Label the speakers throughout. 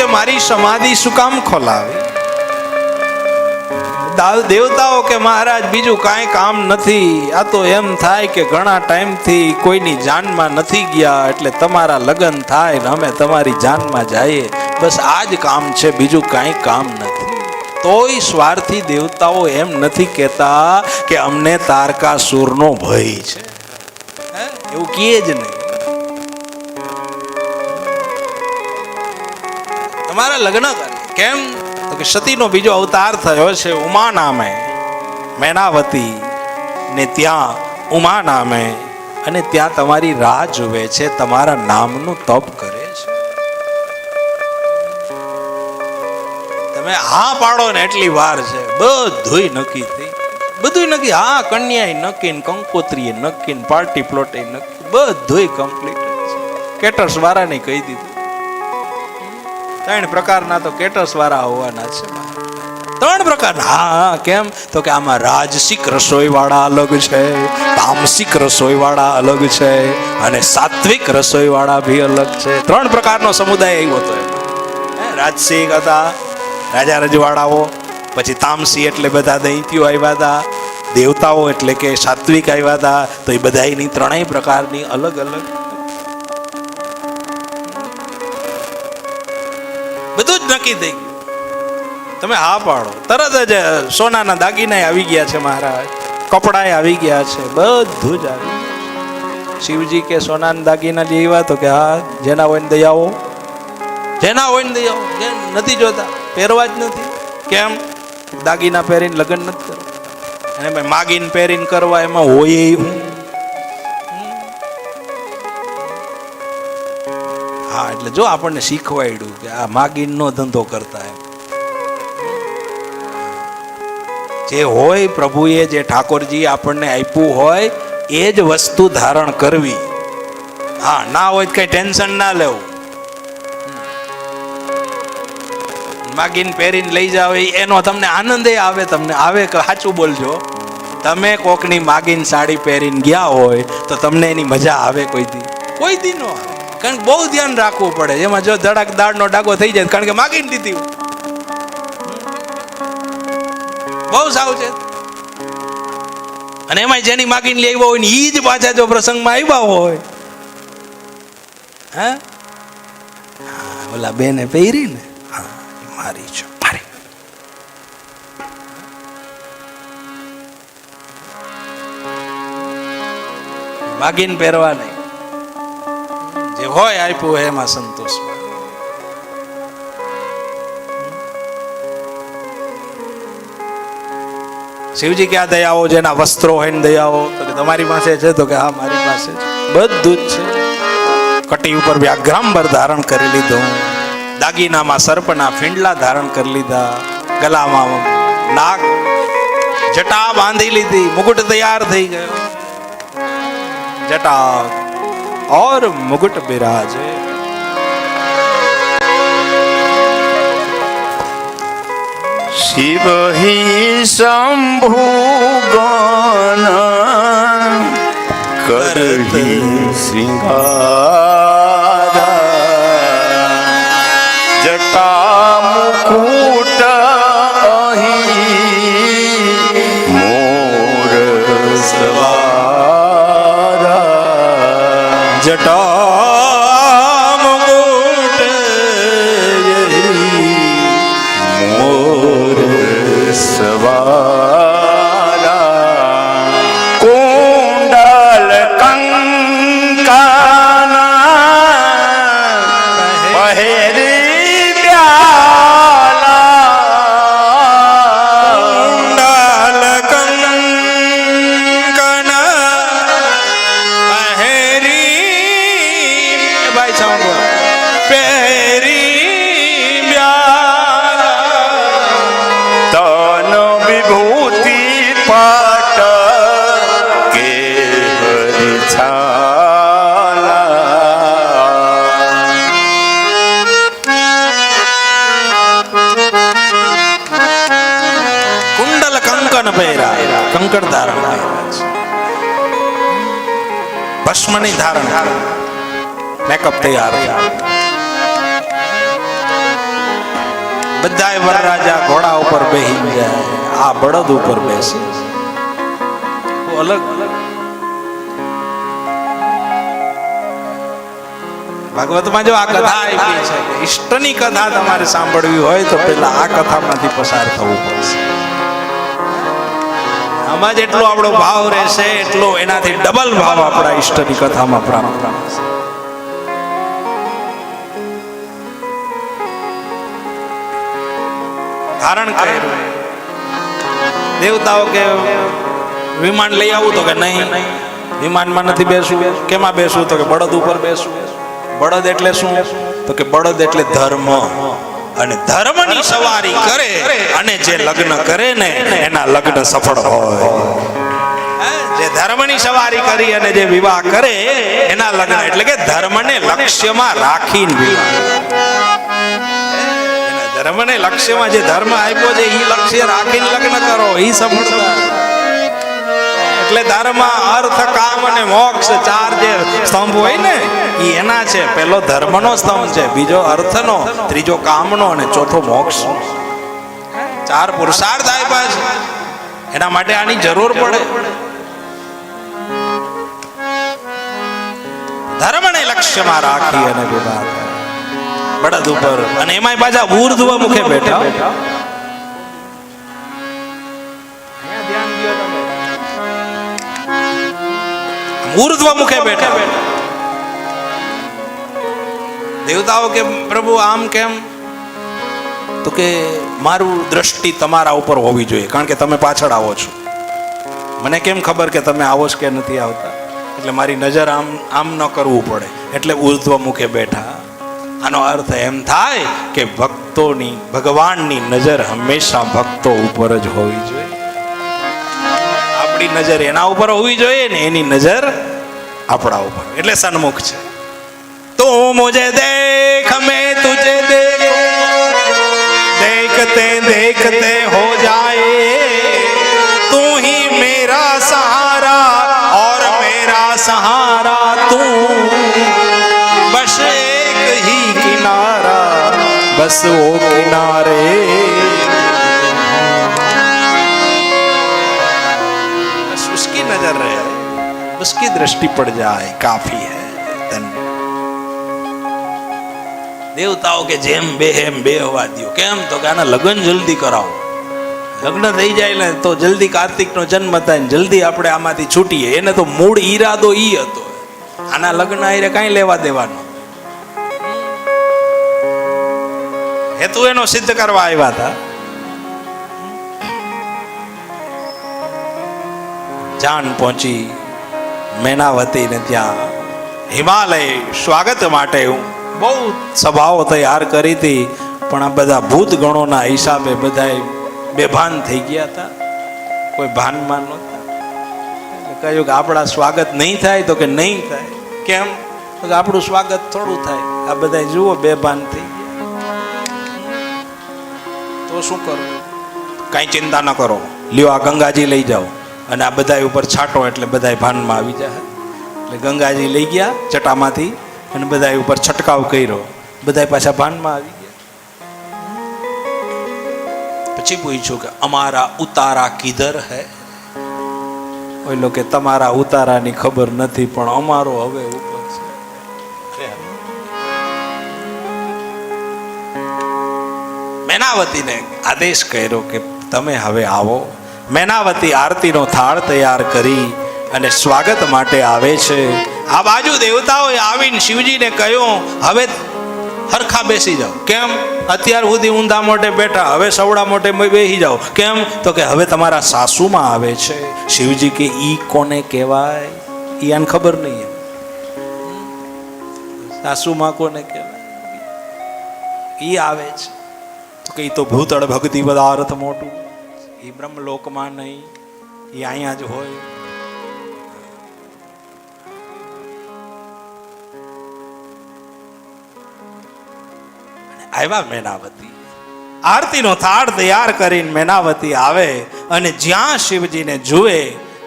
Speaker 1: કે મારી સમાધિ શું કામ ખોલાવી? દેવતાઓ કે મહારાજ, બીજું કાંઈ કામ નથી. આ તો એમ થાય કે ઘણા ટાઈમથી કોઈની જાનમાં નથી ગયા, એટલે તમારા લગ્ન થાય ને અમે તમારી જાનમાં જઈએ. બસ આ જ કામ છે, બીજું કાંઈ કામ નથી. તોય સ્વાર્થી દેવતાઓ એમ નથી કહેતા કે અમને તારકાસુરનો ભય છે. એવું કહે જ નહીં લગ્ન કેમ? તો કે સતીનો બીજો અવતાર થયો છે ઉમા નામે. મેનાવતી ને ત્યાં ઉમા નામે. અને ત્યાં તમારી રાહ જુએ છે, તમારા નામનું તપ કરે છે. તમે હા પાડો ને એટલી વાર છે. બધુંય નક્કી થઈ બધુંય નક્કી. હા કન્યાએ નક્કી ને કંકોત્રીએ નક્કી ને પાર્ટી પ્લોટે નક્કી બધુંય કમ્પ્લીટ છે. કેટર્સ વાળાને કહી દીધું. ત્રણ પ્રકારના તો કેટર્સ વાળા હોવાના છે. ત્રણ પ્રકારના હા, કેમ? તો કે આમાં રાજસિક રસોઈ વાળા અલગ છે, તામસિક રસોઈ વાળા અલગ છે અને સાત્વિક રસોઈ વાળા ભી અલગ છે. ત્રણ પ્રકારનો સમુદાય આવ્યો હતો રાજસિક હતા, રાજા રજવાડાઓ, પછી તામસી એટલે બધા દૈત્યો આવ્યા હતા, દેવતાઓ એટલે કે સાત્વિક આવ્યા હતા, તો એ બધાની ત્રણેય પ્રકારની અલગ અલગ નક્કી થઈ ગયું. તમે હા પાડો. તરત જ સોનાના દાગીના આવી ગયા છે મહારાજ. કપડાએ આવી ગયા છે. બધું જ આવી શિવજી કે, સોનાના દાગીના લેવા? તો કે, હા, જેના હોય ને આવો જેના હોય ને દઈ જે નથી જોતા. પહેરવા જ નથી. કેમ? દાગીના પહેરીને લગ્ન નથી કરવા. અને માગીને પહેરીને કરવા એમાં હોય હું. હા, એટલે જો આપણને શીખવાડ્યું કે આ માગીનનો ધંધો કરતા એમ. જે હોય પ્રભુએ જે ઠાકોરજી આપણને આપ્યું હોય, એ જ વસ્તુ ધારણ કરવી. હા, ના હોય કઈ ટેન્શન ના લેવું. માગીને પહેરીને લઈ જાવ એનો તમને આનંદ આવે, તમને આવે કે સાચું બોલજો. તમે કોકની માગીને સાડી પહેરીને ગયા હોય, તો તમને એની મજા આવે કોઈ દી. કોઈ દી નો આવે. કારણ કે બહુ ધ્યાન રાખવું પડે. એમાં જો ધડાક દાળનો ડાગો થઈ જાય કારણ કે માગીને દીધી બહુ સાવ છે. અને એમાં જેની માગીને લઈ હોય ને એ જ પાછા જો પ્રસંગમાં આવ્યા હોય. હા, ઓલા બેને પહેરી ને. હા મારી છો મારી. માગીને પહેરવા નહીં. જે હોય આપ્યું હોય એમાં સંતોષ. શિવજી ક્યાં દયાઓ જેના વસ્ત્રો હોય ને દયાઓ. તો કે તમારી પાસે છે, તો કે હા, મારી પાસે છે. બધું જ છે. કટી ઉપર વ્યાઘ્રાંબર ધારણ કરી લીધું. દાગીનામાં સર્પના ફીંડલા ધારણ કરી લીધા. ગલામાં નાગ, જટા બાંધી લીધી. મુકુટ તૈયાર થઈ ગયો. જટા और मुकुट बिराजे
Speaker 2: शिव हि शम्भुगण करहि शृङ्गार
Speaker 1: કંકણ ધારણ કર્યા છે ભસ્મની ધારણ મેકઅપ તૈયાર બધાય વરરાજા ઘોડા ઉપર બેહી જાય. આ બળદ ઉપર બેસે. અલગ. ભાગવતમાં જો આ કથા આપી છે ઈષ્ટની કથા તમારે સાંભળવી હોય તો પેલા આ કથામાંથી પસાર થવું પડશે. આમાં જેટલો આપણો ભાવ રહેશે એટલો એનાથી ડબલ ભાવ આપણા ઈષ્ટની કથામાં પ્રાપ્ત થશે. ધારણ કર્યું. દેવતાઓ કે વિમાન લઈ આવું તો કે નહીં. વિમાનમાં નથી બેસવું. કેમાં બેસવું? તો કે બળદ ઉપર બેસવું. બળદ એટલે શું? તો કે બળદ એટલે ધર્મ. અને ધર્મની સવારી કરે અને જે લગ્ન કરે ને, એના લગ્ન સફળ હોય? જે ધર્મની સવારી કરી અને જે વિવાહ કરે, એના લગ્ન એટલે કે ધર્મને લક્ષ્યમાં રાખીને વિવાહ. ધર્મને લક્ષ્યમાં જે ધર્મ આપ્યો છે એ લક્ષ્ય રાખીને લગ્ન કરો એ સફળતા એટલે ધર્મ અર્થ, કામ અને મોક્ષ ચાર જે સ્તંભ હોય ને એ એના છે. પેલો ધર્મનો સ્તંભ છે, બીજો અર્થનો, ત્રીજો કામનો અને ચોથો મોક્ષ ચાર પુરુષાર્થ આપ્યા છે. એના માટે આની જરૂર પડે. ધર્મને લક્ષ્યમાં રાખી અને વિવાહ. બળદ ઉપર. અને એમાંય પાછા ઉર્ધ્વ મુખે બેઠા. ઉર્ધ્વ મુખે બેઠા. દેવતાઓ કે પ્રભુ આમ કેમ? તો કે મારું દ્રષ્ટિ તમારા ઉપર હોવી જોઈએ કારણ કે તમે પાછળ આવો છો. મને કેમ ખબર કે તમે આવો છો કે નથી આવતા? એટલે મારી નજર આમ આમ ન કરવું પડે. એટલે ઉર્ધ્વ મુખે બેઠા. આનો અર્થ એમ થાય કે ભક્તોની, ભગવાનની નજર હંમેશા ભક્તો ઉપર જ હોવી જોઈએ. આપણી નજર એના ઉપર હોવી જોઈએ ને એની નજર આપણા ઉપર. એટલે સન્મુખ છે. તું મુજે દેખ, મેં તુજે દેખ. દેખતે દેખતે હો જાય. તું હી મેરા સહારા, ઓર મેરા સહારા તું बस वो किनारे बस उसकी नजर रहे उसकी दृष्टि पड़ जाए काफी है धन्य દેવતાઓ કે જેમ બે એમ બે હોવા દો કેમ તો કે આના લગ્ન જલ્દી કરાવો લગ્ન થઈ જાય ને તો જલ્દી કાર્તિકનો જન્મ થાય ને જલ્દી આપણે આમાંથી છૂટીએ એને તો મૂળ ઈરાદો ઈ હતો આના લગ્ન આયરે કાંઈ લેવા દેવાનો હેતુ એનો સિદ્ધ કરવા આવ્યા હતા. જાન પહોંચી મેનાવતી ને ત્યાં હિમાલય સ્વાગત માટે હું બહુ સભાઓ તૈયાર કરી હતી, પણ આ બધા ભૂત ગણોના હિસાબે બધા બેભાન થઈ ગયા હતા. કોઈ ભાનમાં નહોતા. એટલે કહ્યું કે આપણા સ્વાગત નહીં થાય તો કે નહીં થાય. કેમ? કે આપણું સ્વાગત થોડું થાય. આ બધા જુઓ બેભાન થઈ શું કરો? કાંઈ ચિંતા ન કરો. લ્યો, આ ગંગાજી લઈ જાઓ. અને આ બધા ઉપર છાંટો એટલે બધા ભાનમાં આવી જાય એટલે ગંગાજી લઈ ગયા ચટામાંથી અને બધા ઉપર છંટકાવ કર્યો. બધા પાછા ભાનમાં આવી ગયા. પછી પૂછ્યું કે અમારા ઉતારા કિધર હે? ઓલો કે તમારા ઉતારાની ખબર નથી, પણ અમારો હવે મેનાવતીને આદેશ કર્યો કે તમે હવે આવો. મેનાવતી આરતીનો થાળ તૈયાર કરી અને સ્વાગત માટે આવે છે. આ બાજુ દેવતાઓએ આવીને શિવજીને કહ્યું, હવે હરખા બેસી જાઓ. કેમ? અત્યાર સુધી ઊંધા મોઢે બેઠા, હવે સવડા મોઢે બેસી જાઓ. કેમ? તો કે હવે તમારા સાસુમાં આવે છે. શિવજી કે, ઈ કોને કહેવાય? ઈ આને ખબર નહીં. સાસુમાં કોને કહેવાય? ઈ આવે છે. તો કે તો ભૂતળ ભક્તિ પદાર્થ મોટું. એ બ્રહ્મલોકમાં નહીં, એ અહીંયા જ હોય. આવ્યા મેનાવતી. આરતીનો થાળ તૈયાર કરીને મેનાવતી આવે અને જ્યાં શિવજીને જુએ,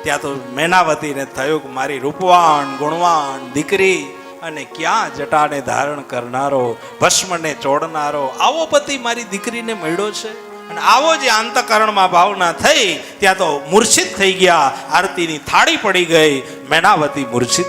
Speaker 1: ત્યાં તો મેનાવતીને થયું કે મારી રૂપવાન, ગુણવાન દીકરી અને ક્યાં જટાને ધારણ કરનારો, ભસ્મને ચોડનારો, આવો પતિ મારી દીકરીને મળ્યો છે? અને આવો જે અંતકરણમાં ભાવના થઈ, ત્યાં તો મૂર્છિત થઈ ગયા, આરતીની થાળી પડી ગઈ મેનાવતી મૂર્છિત